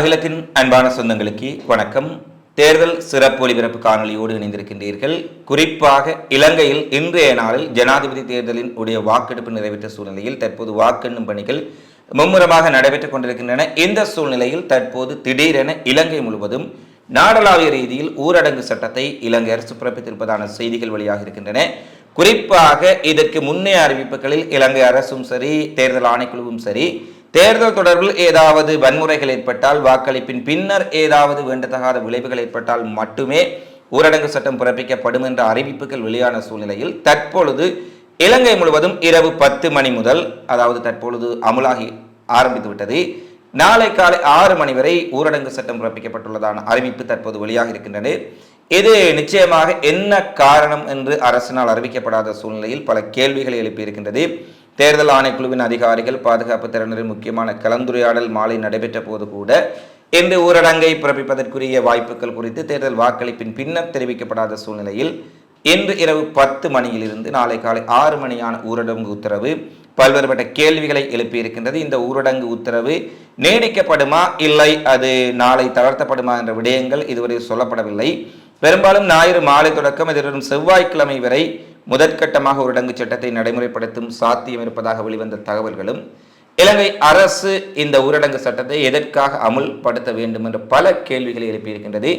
அகிலத்தின் அன்பான சொந்தங்களுக்கு வணக்கம். தேர்தல் சிறப்பு ஒளிபரப்பு காணொலியோடு இணைந்திருக்கின்றீர்கள். குறிப்பாக இலங்கையில் இன்றைய நாளில் ஜனாதிபதி தேர்தலின் உடைய வாக்கெடுப்பு நிறைவேற்ற சூழ்நிலையில் தற்போது வாக்கெண்ணும் பணிகள் மும்முரமாக நடைபெற்றுக் கொண்டிருக்கின்றன. இந்த சூழ்நிலையில் தற்போது திடீரென இலங்கை முழுவதும் நாடளாவிய ரீதியில் ஊரடங்கு சட்டத்தை இலங்கை அரசு பிறப்பித்திருப்பதான செய்திகள் வெளியாக இருக்கின்றன குறிப்பாக இதற்கு முன்னே அறிவிப்புகளில் இலங்கை அரசும் சரி தேர்தல் ஆணைக்குழுவும் சரி தேர்தல் தொடர்பில் ஏதாவது வன்முறைகள் ஏற்பட்டால் வாக்களிப்பின் பின்னர் ஏதாவது வேண்டத்தகாத விளைவுகள் ஏற்பட்டால் மட்டுமே ஊரடங்கு சட்டம் பிறப்பிக்கப்படும் என்ற அறிவிப்புகள் வெளியான சூழ்நிலையில் தற்பொழுது இலங்கை முழுவதும் இரவு பத்து மணி முதல் அதாவது தற்பொழுது அமுலாகி ஆரம்பித்து விட்டது. நாளை காலை ஆறு மணி வரை ஊரடங்கு சட்டம் பிறப்பிக்கப்பட்டுள்ளதான அறிவிப்பு தற்போது வெளியாக இருக்கின்றது. இது நிச்சயமாக என்ன காரணம் என்று அரசினால் அறிவிக்கப்படாத சூழ்நிலையில் பல கேள்விகளை எழுப்பியிருக்கின்றது தேர்தல் ஆணைக்குழுவின் அதிகாரிகள் பாதுகாப்பு திறனரின் முக்கியமான கலந்துரையாடல் மாலை நடைபெற்ற போது கூட இன்று ஊரடங்கை பிறப்பிப்பதற்குரிய வாய்ப்புகள் குறித்து தேர்தல் வாக்களிப்பின் பின்னர் தெரிவிக்கப்படாத சூழ்நிலையில் இன்று இரவு பத்து மணியிலிருந்து நாளை காலை ஆறு மணியான ஊரடங்கு உத்தரவு பல்வேறுபட்ட கேள்விகளை எழுப்பியிருக்கின்றது. இந்த ஊரடங்கு உத்தரவு நீடிக்கப்படுமா? இல்லை. அது நாளை தளர்த்தப்படுமா என்ற விடயங்கள் இதுவரை சொல்லப்படவில்லை. பெரும்பாலும் ஞாயிறு மாலை தொடக்கம் எதிர்வரும் செவ்வாய்க்கிழமை வரை முதற்கட்டமாக ஊரடங்கு சட்டத்தை நடைமுறைப்படுத்தும் சாத்தியம் இருப்பதாக வெளிவந்த தகவல்களும் இலங்கை அரசு இந்த ஊரடங்கு சட்டத்தை எதற்காக அமுல்படுத்த வேண்டும் என்று பல கேள்விகளை எழுப்பியிருக்கின்றது.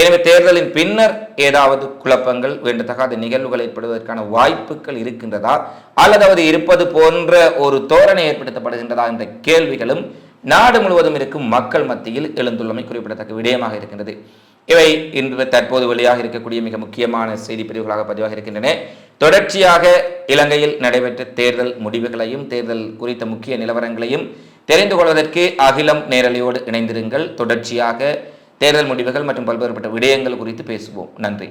எனவே தேர்தலின் பின்னர் ஏதாவது குழப்பங்கள் வேண்டத்தகாத நிகழ்வுகள் ஏற்படுவதற்கான வாய்ப்புகள் இருக்கின்றதா? அல்லது அது இருப்பது போன்ற ஒரு தோரணை ஏற்படுத்தப்படுகின்றதா என்ற கேள்விகளும் நாடு முழுவதும் இருக்கும் மக்கள் மத்தியில் எழுந்துள்ளமை குறிப்பிடத்தக்க விடயமாக இருக்கின்றது. இவை இன்று தற்போது வெளியாக இருக்கக்கூடிய மிக முக்கியமான செய்தி பிரிவுகளாக பதிவாக இருக்கின்றன. தொடர்ச்சியாக இலங்கையில் நடைபெற்ற தேர்தல் முடிவுகளையும் தேர்தல் குறித்த முக்கிய நிலவரங்களையும் தெரிந்து கொள்வதற்கு அகிலம் நேரலையோடு இணைந்திருங்கள். தொடர்ச்சியாக தேர்தல் முடிவுகள் மற்றும் பல்வேறுபட்ட விடயங்கள் குறித்து பேசுவோம். நன்றி.